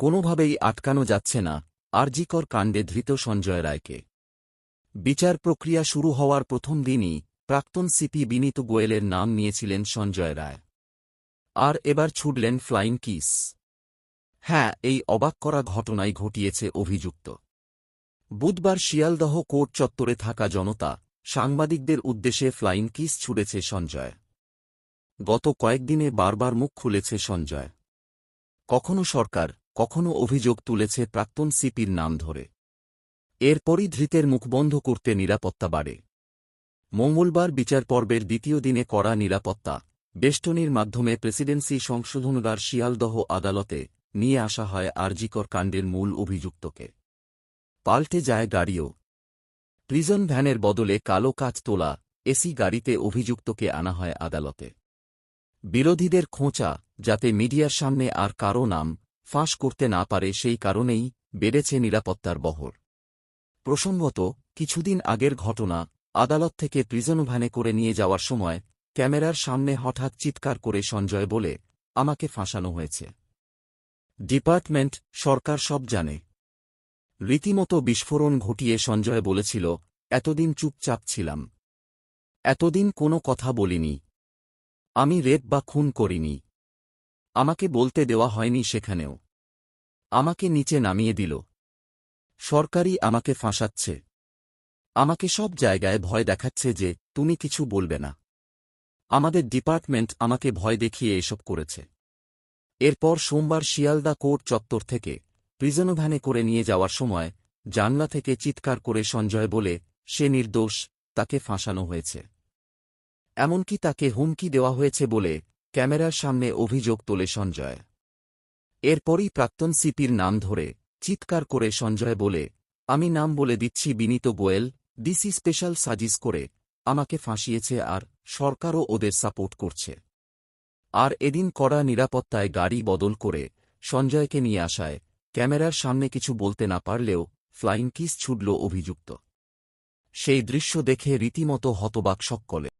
কোনোভাবেই আটকানো যাচ্ছে না, আরজিকর কাণ্ডে ধৃত সঞ্জয় রায়কে। বিচার প্রক্রিয়া শুরু হওয়ার প্রথম দিনই প্রাক্তন সিপি বিনীত গোয়েলের নাম নিয়েছিলেন সঞ্জয় রায়। আর এবার ছুটলেন ফ্লাইং কিস। হ্যাঁ এই অবাক করা ঘটনাই ঘটিয়েছে অভিযুক্ত। বুধবার শিয়ালদহ কোর্ট চত্বরে থাকা জনতা সাংবাদিকদের উদ্দেশ্যে ফ্লাইং কিস ছুড়েছে সঞ্জয়। গত কয়েকদিনে বারবার মুখ খুলেছে সঞ্জয়। কখনো সরকার কখনো অভিযোগ তুলেছে প্রাক্তন সিপির নাম ধরে। এরপরই ধৃতের মুখবন্ধ করতে নিরাপত্তা বাড়ে। মঙ্গলবার বিচার পর্বের দ্বিতীয় দিনে কড়া নিরাপত্তা, বেষ্টনীর মাধ্যমে প্রেসিডেন্সি সংশোধনগার শিয়ালদহ আদালতে নিয়ে আসা হয় আরজিকর কাণ্ডের মূল অভিযুক্তকে। পাল্টে যায় গাড়িও। প্রিজন ভ্যানের বদলে কালো কাজ তোলা এসি গাড়িতে অভিযুক্তকে আনা হয় আদালতে। বিরোধীদের খোঁচা, যাতে মিডিয়ার সামনে আর কারও নাম ফাঁস করতে না পারে সেই কারণেই বেড়েছে নিরাপত্তার বহর। প্রসঙ্গত, কিছুদিন আগের ঘটনা, আদালত থেকে প্রিজন ভ্যানে করে নিয়ে যাওয়ার সময়, ক্যামেরার সামনে হঠাৎ চিৎকার করে সঞ্জয় বলে, আমাকে ফাঁসানো হয়েছে। ডিপার্টমেন্ট, সরকার সব জানে। রীতিমতো বিস্ফোরণ ঘটিয়ে সঞ্জয় বলেছিল, এতদিন চুপচাপ ছিলাম। এতদিন কোনো কথা বলিনি। আমি রেপ বা খুন করিনি। আমাকে বলতে দেওয়া হয়নি সেখানেও। আমাকে নিচে নামিয়ে দিল। সরকারই আমাকে ফাঁসাচ্ছে। আমাকে সব জায়গায় ভয় দেখাচ্ছে যে, তুমি কিছু বলবে না। আমাদের ডিপার্টমেন্ট আমাকে ভয় দেখিয়ে এসব করেছে। এরপর সোমবার শিয়ালদা কোর্ট চত্বর থেকে প্রিজন ভ্যানে করে নিয়ে যাওয়ার সময় জানলা থেকে চিৎকার করে সঞ্জয় বলে, সে নির্দোষ, তাকে ফাঁসানো হয়েছে। এমনকি তাকে হুমকি দেওয়া হয়েছে বলে ক্যামেরার সামনে অভিযোগ তোলে সঞ্জয়। এরপরই প্রাক্তন সিপির নাম ধরে চিৎকার করে সঞ্জয় বলে, আমি নাম বলে দিচ্ছি বিনীত গোয়েল ডিসি স্পেশাল সাজিস করে, আমাকে ফাঁসিয়েছে আর সরকারও ওদের সাপোর্ট করছে। আর এদিন কড়া নিরাপত্তায় গাড়ি বদল করে সঞ্জয়কে নিয়ে আসায় ক্যামেরার সামনে কিছু বলতে না পারলেও ফ্লাইং কিস ছুটল অভিযুক্ত। সেই দৃশ্য দেখে রীতিমতো হতবাক সকলে।